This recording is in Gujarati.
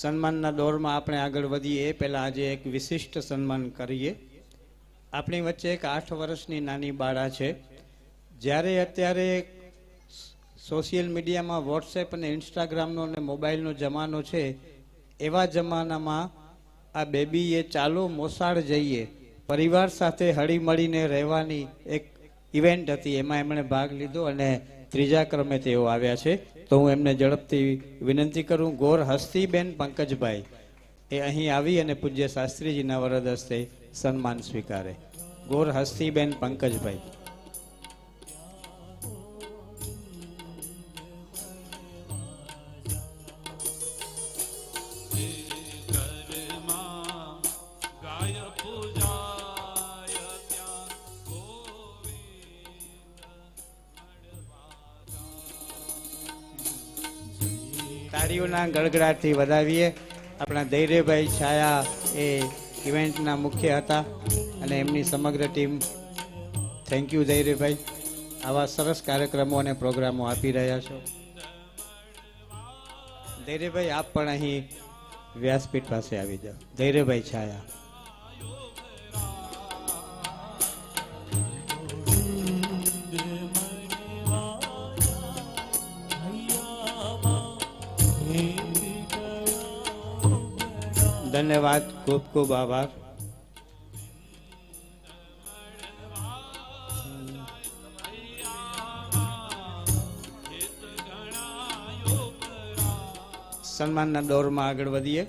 સન્માનના દોરમાં આપણે આગળ વધીએ. પહેલાં આજે એક વિશિષ્ટ સન્માન કરીએ. આપણી વચ્ચે એક આઠ વર્ષની નાની બાળા છે. જ્યારે અત્યારે સોશિયલ મીડિયામાં વોટ્સએપ અને ઇન્સ્ટાગ્રામનો અને મોબાઈલનો જમાનો છે, એવા જમાનામાં આ બેબીએ ચાલો મોસાળ જઈએ. પરિવાર સાથે હળીમળીને રહેવાની એક ઇવેન્ટ હતી. એમાં એમણે ભાગ લીધો અને ત્રીજા ક્રમે તેઓ આવ્યા છે, તો હું એમને ઝડપથી વિનંતી કરું, ગોર હસ્તીબેન પંકજભાઈ, એ અહીં આવી અને પૂજ્ય શાસ્ત્રીજીના વરદ હસ્તે સન્માન સ્વીકારે. ગોર હસ્તીબેન પંકજભાઈ. ઘરમાં તાળીઓના ગળગડાટથી વધાવીએ. આપણા ધૈર્યભાઈ છાયા એ ઇવેન્ટના મુખ્ય હતા અને એમની સમગ્ર ટીમ. Thank you Dhairyabhai. આવા સરસ કાર્યક્રમો અને પ્રોગ્રામો આપી રહ્યા છો. ધૈર્યભાઈ, આપ પણ અહીં વ્યાસપીઠ પાસે આવી જાઓ. ધૈર્યભાઈ છાયા. ધન્યવાદ ખૂબ ખૂબ આભાર સન્માનના દોરમાં આગળ વધીએ